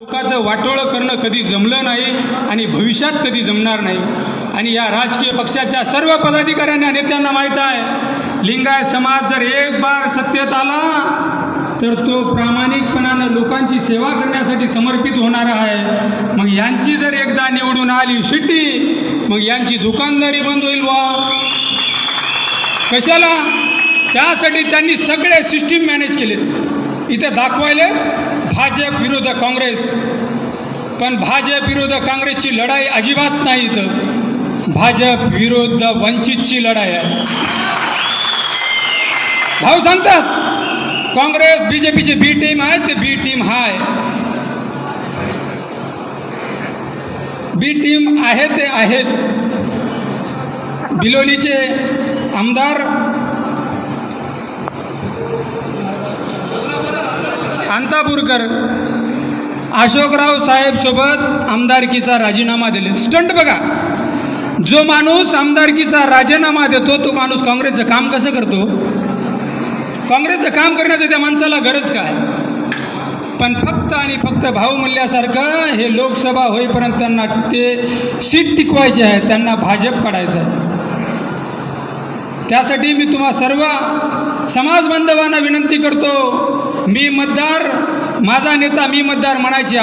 लोकांचं वाटोळं करणं कधी जमलं नाही आणि भविष्यात कधी जमणार नाही. आणि या राजकीय पक्षाच्या सर्व पदाधिकाऱ्यांना नेत्यांना माहीत आहे लिंगायत समाज जर एक बार सत्तेत आला तर तो प्रामाणिकपणानं लोकांची सेवा करण्यासाठी समर्पित होणार आहे. मग यांची जर एकदा निवडून आली शिट्टी मग यांची दुकानदारी बंद होईल वा कशाला? त्यासाठी त्यांनी सगळे सिस्टीम मॅनेज केलेत. इथे दाखवायले भाजप विरुद्ध काँग्रेस. पण भाजप विरुद्ध काँग्रेसची लढाई अजिबात नाही इथं. भाजप विरुद्ध वंचितची लढाई आहे. भाऊ सांगतात काँग्रेस बीजेपीची बी टीम आहे ते बी टीम हाय. बी टीम आहे ते आहेच. बिलोलीचे आमदार अंतापूरकर अशोकराव साहेबसोबत आमदारकीचा राजीनामा दिले स्टंट बघा. जो माणूस आमदारकीचा राजीनामा देतो तो माणूस काँग्रेसचं काम कसं करतो? काँग्रेसचं काम करण्याचं त्या माणसाला गरज काय? पण फक्त आणि फक्त भाऊमल्यासारखं हे लोकसभा होईपर्यंत त्यांना ते सीट टिकवायचे आहे त्यांना भाजप काढायचं आहे. त्यासाठी मी तुम्हा सर्व समाज बांधवांना विनंती करतो मी मतदार माझा नेता मी मतदार म्हणायची